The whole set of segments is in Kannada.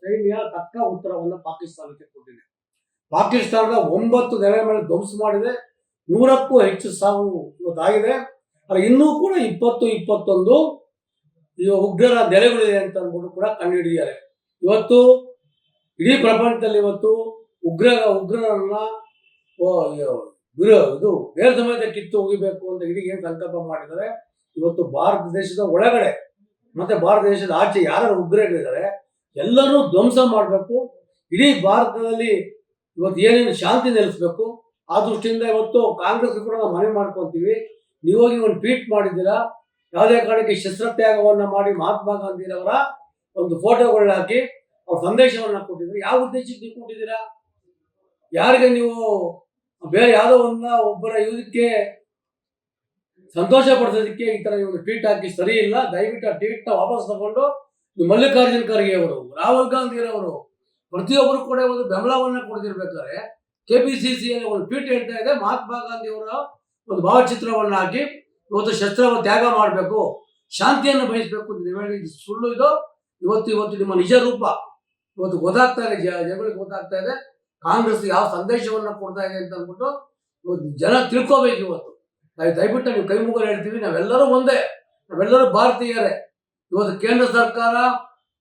ಸೈನ್ಯ ತಕ್ಕ ಉತ್ತರವನ್ನು ಪಾಕಿಸ್ತಾನಕ್ಕೆ ಕೊಟ್ಟಿದೆ. ಪಾಕಿಸ್ತಾನದ ಒಂಬತ್ತು ನೆಲೆ ಮೇಲೆ ಧ್ವಂಸ ಮಾಡಿದೆ. ನೂರಕ್ಕೂ ಹೆಚ್ಚು ಸಾವು ಇವತ್ತಾಗಿದೆ ಆದರೆ ಇನ್ನೂ ಕೂಡ ಇಪ್ಪತ್ತು, ಇಪ್ಪತ್ತೊಂದು ಉಗ್ರರ ನೆಲೆಗಳಿದೆ ಅಂತ ಅಂದ್ಬಿಟ್ಟು ಕೂಡ ಕಂಡುಹಿಡಿದಿದ್ದಾರೆ. ಇವತ್ತು ಇಡೀ ಪ್ರಪಂಚದಲ್ಲಿ ಇವತ್ತು ಉಗ್ರ, ಉಗ್ರರನ್ನ ಇದು ಬೇರೆ ಸಮೇತ ಕಿತ್ತು ಹೋಗಿಬೇಕು ಅಂತ ಇಡೀ ಏನು ಸಂಕಲ್ಪ ಮಾಡಿದ್ದಾರೆ. ಇವತ್ತು ಭಾರತ ದೇಶದ ಒಳಗಡೆ, ಮತ್ತೆ ಭಾರತ ದೇಶದ ಆಚೆ ಯಾರು ಉಗ್ರಗಳಿದ್ದಾರೆ ಎಲ್ಲರೂ ಧ್ವಂಸ ಮಾಡಬೇಕು. ಇಡೀ ಭಾರತದಲ್ಲಿ ಇವತ್ತು ಏನೇನು ಶಾಂತಿ ನೆಲೆಸಬೇಕು, ಆ ದೃಷ್ಟಿಯಿಂದ ಇವತ್ತು ಕಾಂಗ್ರೆಸ್ ಕೂಡ ನಾವು ಮನವಿ ಮಾಡ್ಕೊಂತೀವಿ. ಹೋಗಿ ಒಂದು ಟ್ವೀಟ್ ಮಾಡಿದ್ದೀರಾ? ಯಾವುದೇ ಕಾರಣಕ್ಕೆ ಶಸ್ತ್ರತ್ಯಾಗವನ್ನು ಮಾಡಿ ಮಹಾತ್ಮ ಗಾಂಧಿರವರ ಒಂದು ಫೋಟೋಗಳನ್ನ ಹಾಕಿ ಅವ್ರ ಸಂದೇಶವನ್ನು ಕೊಟ್ಟಿದ್ರು ಯಾವ ಉದ್ದೇಶಕ್ಕೆ ನೀವು ಕೊಟ್ಟಿದ್ದೀರಾ? ಯಾರಿಗೆ ನೀವು ಬೇರೆ ಯಾವುದೋ ಒಂದ ಒಬ್ಬರ ಇದಕ್ಕೆ ಸಂತೋಷ ಪಡಿಸೋದಕ್ಕೆ ಈ ಥರ ಒಂದು ಟ್ವೀಟ್ ಹಾಕಿ ಸರಿ ಇಲ್ಲ, ದಯವಿಟ್ಟು ಆ ಟ್ವೀಟ್ನ ವಾಪಸ್ ತಗೊಂಡು ನೀವು ಮಲ್ಲಿಕಾರ್ಜುನ್ ಖರ್ಗೆ ಅವರು, ರಾಹುಲ್ ಗಾಂಧಿ ಅವರು, ಪ್ರತಿಯೊಬ್ಬರು ಕೂಡ ಒಂದು ಬೆಂಬಲವನ್ನ ಕೊಡ್ತಿರ್ಬೇಕಾದ್ರೆ ಕೆಪಿಸಿಸಿ ಒಂದು ಟ್ವೀಟ್ ಹೇಳ್ತಾ ಇದೆ, ಮಹಾತ್ಮ ಗಾಂಧಿ ಒಂದು ಭಾವಚಿತ್ರವನ್ನು ಹಾಕಿ, ಇವತ್ತು ಶಸ್ತ್ರವನ್ನು ತ್ಯಾಗ ಮಾಡಬೇಕು, ಶಾಂತಿಯನ್ನು ಬಯಸಬೇಕು ಅಂತ ಸುಳ್ಳು ಇದು. ಇವತ್ತು ಇವತ್ತು ನಿಮ್ಮ ನಿಜ ರೂಪ ಇವತ್ತು ಗೊತ್ತಾಗ್ತಾ ಇದೆ ಜನಗಳಿಗೆ ಗೊತ್ತಾಗ್ತಾ ಇದೆ. ಕಾಂಗ್ರೆಸ್ ಯಾವ ಸಂದೇಶವನ್ನ ಕೊಡ್ತಾ ಇದೆ ಅಂತ ಅಂದ್ಬಿಟ್ಟು ಇವತ್ತು ಜನ ತಿಳ್ಕೋಬೇಕು ಇವತ್ತು. ನಾವು ದಯವಿಟ್ಟು ನೀವು ಕೈ ಮುಗಿದು ಹೇಳ್ತೀವಿ, ನಾವೆಲ್ಲರೂ ಒಂದೇ, ನಾವೆಲ್ಲರೂ ಭಾರತೀಯರೇ. ಇವತ್ತು ಕೇಂದ್ರ ಸರ್ಕಾರ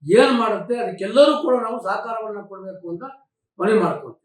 ಏನು ಮಾಡುತ್ತೆ ಅದಕ್ಕೆಲ್ಲರೂ ಕೂಡ ನಾವು ಸಹಕಾರವನ್ನು ಕೊಡಬೇಕು ಅಂತ ಮನವಿ ಮಾಡ್ಕೊಳ್ತೀವಿ.